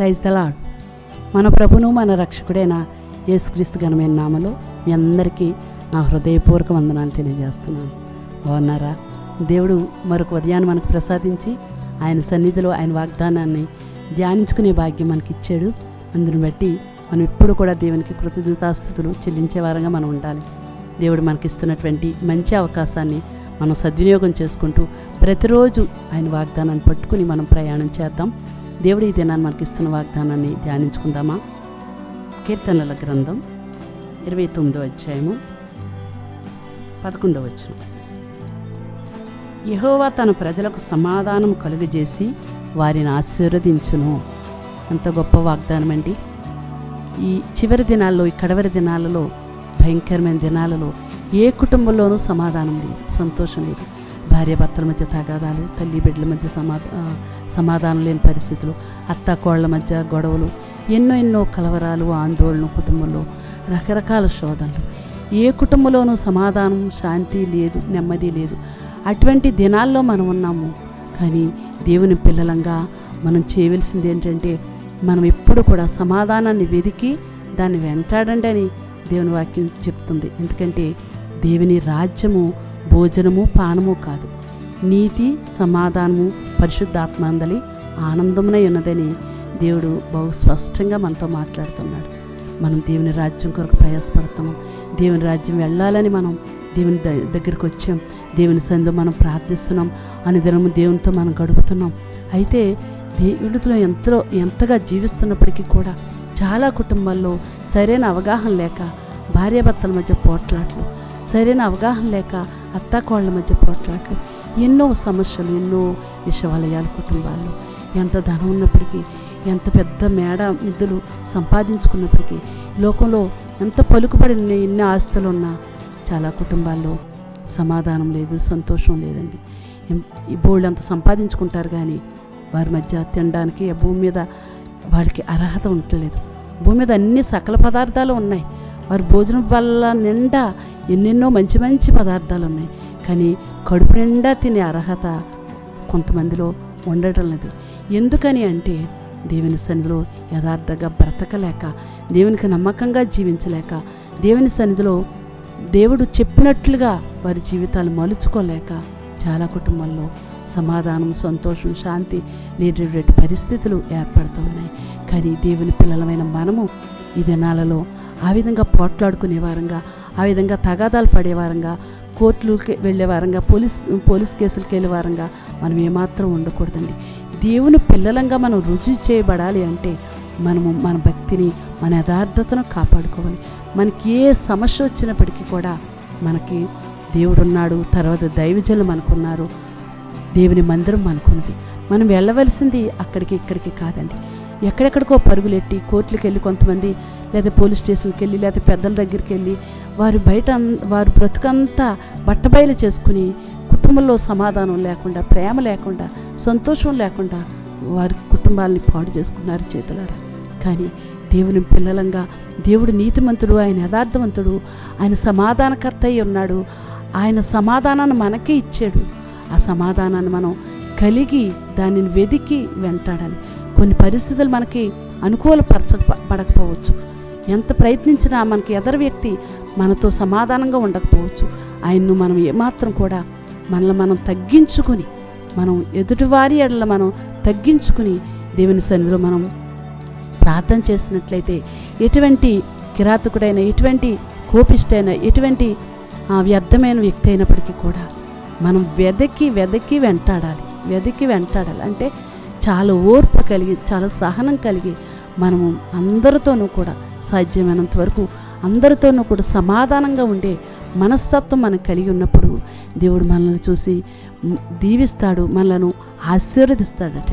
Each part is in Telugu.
ప్రైజ్ దలాడ్ మన ప్రభును మన రక్షకుడైన యేసుక్రీస్తు ఘనమైన నామలో మీ అందరికీ నా హృదయపూర్వక వందనాలు తెలియజేస్తున్నాను. బాగున్నారా? దేవుడు మరొక ఉదయాన్ని మనకు ప్రసాదించి ఆయన సన్నిధిలో ఆయన వాగ్దానాన్ని ధ్యానించుకునే భాగ్యం మనకి ఇచ్చాడు అందుని బట్టి మనం ఎప్పుడు కూడా దేవునికి కృతజ్ఞతాస్థుతులు చెల్లించే వారంగా మనం ఉండాలి. దేవుడు మనకిస్తున్నటువంటి మంచి అవకాశాన్ని మనం సద్వినియోగం చేసుకుంటూ ప్రతిరోజు ఆయన వాగ్దానాన్ని పట్టుకుని మనం ప్రయాణం చేద్దాం. దేవుడు ఈ దినాన్ని మనకి ఇస్తున్న వాగ్దానాన్ని ధ్యానించుకుందామా? కీర్తనల గ్రంథం ఇరవై తొమ్మిదో అధ్యాయము పదకొండవ వచ్చును యహోవా తన ప్రజలకు సమాధానం కలుగజేసి వారిని ఆశీర్వదించును. అంత గొప్ప వాగ్దానం అండి ఈ చివరి దినాల్లో ఈ కడవరి దినాలలో భయంకరమైన దినాలలో ఏ కుటుంబంలోనూ సమాధానం లేదు సంతోషం లేదు. భార్యాభర్తల మధ్య తగాదాలు తల్లి బిడ్డల మధ్య సమాధా సమాధానం లేని పరిస్థితులు అత్త కోళ్ళ మధ్య గొడవలు ఎన్నో ఎన్నో కలవరాలు ఆందోళన కుటుంబంలో రకరకాల శోధనలు. ఏ కుటుంబంలోనూ సమాధానం శాంతి లేదు నెమ్మది లేదు. అటువంటి దినాల్లో మనం ఉన్నాము. కానీ దేవుని పిల్లలంగా మనం చేయవలసింది ఏంటంటే మనం ఎప్పుడు కూడా సమాధానాన్ని వెతికి దాన్ని వెంటాడండి అని దేవుని వాక్యం చెప్తుంది. ఎందుకంటే దేవుని రాజ్యము భోజనము పానము కాదు. నీతి సమాధానము పరిశుద్ధాత్మాందలి ఆనందమునై ఉన్నదని దేవుడు బహు స్పష్టంగా మనతో మాట్లాడుతున్నాడు. మనం దేవుని రాజ్యం కొరకు ప్రయాసపడతాము. దేవుని రాజ్యం వెళ్ళాలని మనం దేవుని దగ్గరికి వచ్చాం. దేవుని సందు మనం ప్రార్థిస్తున్నాం. అనుదినము దేవునితో మనం గడుపుతున్నాం. అయితే దేవుడితో ఎంతో ఎంతగా జీవిస్తున్నప్పటికీ కూడా చాలా కుటుంబాల్లో సరైన అవగాహన లేక భార్యాభర్తల మధ్య పోట్లాట్లు సరైన అవగాహన లేక అత్తాకోళ్ళ మధ్య పోట్లాట్లు ఎన్నో సమస్యలు ఎన్నో విషవాలయాలు కుటుంబాల్లో. ఎంత ధనం ఉన్నప్పటికీ ఎంత పెద్ద మేడ మిద్దులు సంపాదించుకున్నప్పటికీ లోకంలో ఎంత పలుకుబడిన ఎన్ని ఆస్తులు ఉన్నా చాలా కుటుంబాల్లో సమాధానం లేదు సంతోషం లేదండి. ఈ బోళ్ళు అంత సంపాదించుకుంటారు కానీ వారి మధ్య తినడానికి భూమి మీద వాళ్ళకి అర్హత ఉండలేదు భూమి మీద అన్ని సకల పదార్థాలు ఉన్నాయి. వారి భోజనం వల్ల నిండా ఎన్నెన్నో మంచి మంచి పదార్థాలు ఉన్నాయి కానీ కడుపు నిండా తినే అర్హత కొంతమందిలో ఉండటం లేదు. ఎందుకని అంటే దేవుని సన్నిధిలో యథార్థంగా బ్రతకలేక దేవునికి నమ్మకంగా జీవించలేక దేవుని సన్నిధిలో దేవుడు చెప్పినట్లుగా వారి జీవితాలు మలుచుకోలేక చాలా కుటుంబాల్లో సమాధానం సంతోషం శాంతి లేనటువంటి పరిస్థితులు ఏర్పడుతూ ఉన్నాయి. కానీ దేవుని పిల్లలమైన మనము ఈ దినాలలో ఆ విధంగా పోట్లాడుకునే వారంగా ఆ విధంగా తగాదాలు పడే వారంగా కోర్టులకి వెళ్ళేవారంగా పోలీస్ పోలీస్ కేసులకి వెళ్ళే వారంగా మనం ఏమాత్రం ఉండకూడదండి. దేవుని పిల్లలంగా మనం రుజువు చేయబడాలి అంటే మనము మన భక్తిని మన యథార్థతను కాపాడుకోవాలి. మనకి ఏ సమస్య వచ్చినప్పటికీ కూడా మనకి దేవుడు ఉన్నాడు తర్వాత దైవజనులు మనకున్నారు దేవుని మందిరం మనకున్నది. మనం వెళ్ళవలసింది అక్కడికి ఇక్కడికి కాదండి. ఎక్కడెక్కడికో పరుగులెట్టి కోర్టులకు వెళ్ళి కొంతమంది లేదా పోలీస్ స్టేషన్కి వెళ్ళి లేకపోతే పెద్దల దగ్గరికి వెళ్ళి వారి బయట అన్- వారి బ్రతుకంతా బట్టబయలు చేసుకుని కుటుంబంలో సమాధానం లేకుండా ప్రేమ లేకుండా సంతోషం లేకుండా వారి కుటుంబాలని పాడు చేసుకున్నారు చేతులారా. కానీ దేవుని పిల్లలంగా దేవుడు నీతిమంతుడు ఆయన యథార్థవంతుడు ఆయన సమాధానకర్త అయి ఉన్నాడు. ఆయన సమాధానాన్ని మనకే ఇచ్చాడు. ఆ సమాధానాన్ని మనం కలిగి దానిని వెదికి వెంటాడాలి. కొన్ని పరిస్థితులు మనకి అనుకూలపరచ పడకపోవచ్చు. ఎంత ప్రయత్నించినా మనకి ఎదరు వ్యక్తి మనతో సమాధానంగా ఉండకపోవచ్చు. ఆయన్ను మనం ఏమాత్రం కూడా మనల్ని మనం తగ్గించుకుని మనం ఎదుటివారి ఎడల మనం తగ్గించుకుని దేవుని సన్నిధిలో మనం ప్రార్థన చేసినట్లయితే ఎటువంటి కిరాతకుడైన ఎటువంటి కోపిష్టైన ఎటువంటి వ్యర్థమైన వ్యక్తి అయినప్పటికీ కూడా మనం వెదకి వెదకి వెంటాడాలి. వెదకి వెంటాడాలి. అంటే చాలా ఓర్పు కలిగి చాలా సహనం కలిగి మనము అందరితోనూ కూడా సాధ్యమైనంత వరకు అందరితోనూ కూడా సమాధానంగా ఉండే మనస్తత్వం మనం కలిగి ఉన్నప్పుడు దేవుడు మనల్ని చూసి దీవిస్తాడు మనలను ఆశీర్వదిస్తాడట.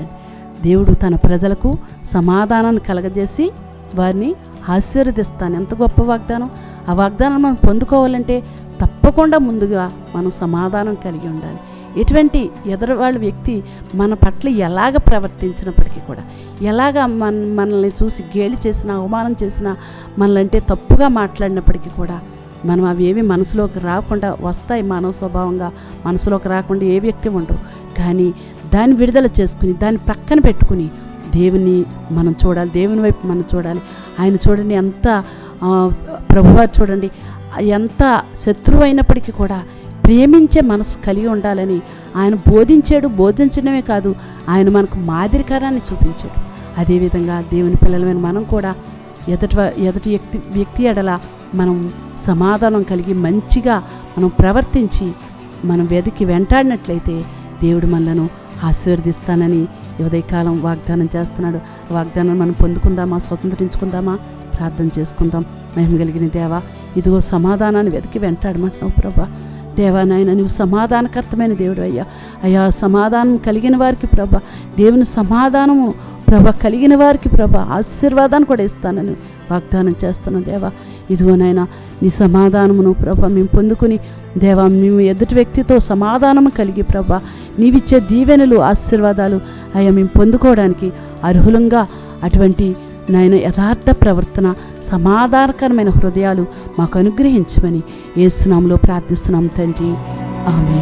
దేవుడు తన ప్రజలకు సమాధానాన్ని కలగజేసి వారిని ఆశీర్వదిస్తాను. ఎంత గొప్ప వాగ్దానం. ఆ వాగ్దానం మనం పొందుకోవాలంటే తప్పకుండా ముందుగా మనం సమాధానం కలిగి ఉండాలి. ఎటువంటి ఎదురువాళ్ళ వ్యక్తి మన పట్ల ఎలాగ ప్రవర్తించినప్పటికీ కూడా ఎలాగ మన మనల్ని చూసి గేలి చేసినా అవమానం చేసినా మనలంటే తప్పుగా మాట్లాడినప్పటికీ కూడా మనం అవి ఏవి మనసులోకి రాకుండా వస్తాయి మానవ స్వభావంగా మనసులోకి రాకుండా ఏ వ్యక్తి ఉండరు. కానీ దాన్ని విడుదల చేసుకుని దాన్ని పక్కన పెట్టుకుని దేవుని మనం చూడాలి దేవుని వైపు మనం చూడాలి. ఆయన చూడండి ఎంత ప్రభువారు చూడండి ఎంత శత్రువు అయినప్పటికీ కూడా ప్రేమించే మనసు కలిగి ఉండాలని ఆయన బోధించాడు బోధించడమే కాదు ఆయన మనకు మాదిరికరాన్ని చూపించాడు. అదేవిధంగా దేవుని పిల్లలమైన మనం కూడా ఎదుటి ఎదుటి వ్యక్తి వ్యక్తి ఎడల మనం సమాధానం కలిగి మంచిగా మనం ప్రవర్తించి మనం వెతికి వెంటాడినట్లయితే దేవుడు మనలను ఆశీర్వదిస్తానని ఉదయకాలం వాగ్దానం చేస్తున్నాడు. వాగ్దానం మనం పొందుకుందామా స్వతంత్రించుకుందామా? ప్రార్థన చేసుకుందాం. మేము కలిగిన దేవా ఇదిగో సమాధానాన్ని వెతికి వెంటాడమంటున్నావు ప్రభా. దేవా నాయన నువ్వు సమాధానకర్తమైన దేవుడు అయ్యా. అయ్యా సమాధానం కలిగిన వారికి ప్రభ దేవుని సమాధానము ప్రభ కలిగిన వారికి ప్రభ ఆశీర్వాదాన్ని కూడా ఇస్తానని వాగ్దానం చేస్తున్నాను దేవా. ఇదిగోనైనా నీ సమాధానమును ప్రభ మేము పొందుకుని దేవా మేము ఎదుటి వ్యక్తితో సమాధానము కలిగి ప్రభ నీవిచ్చే దీవెనలు ఆశీర్వాదాలు అయ్యా మేము పొందుకోవడానికి అర్హులంగా అటువంటి నాయన యథార్థ ప్రవర్తన సమాధానకరమైన హృదయాలు మాకు అనుగ్రహించమని ఏసునాములో ప్రార్థిస్తున్నాం తండ్రి. ఆమె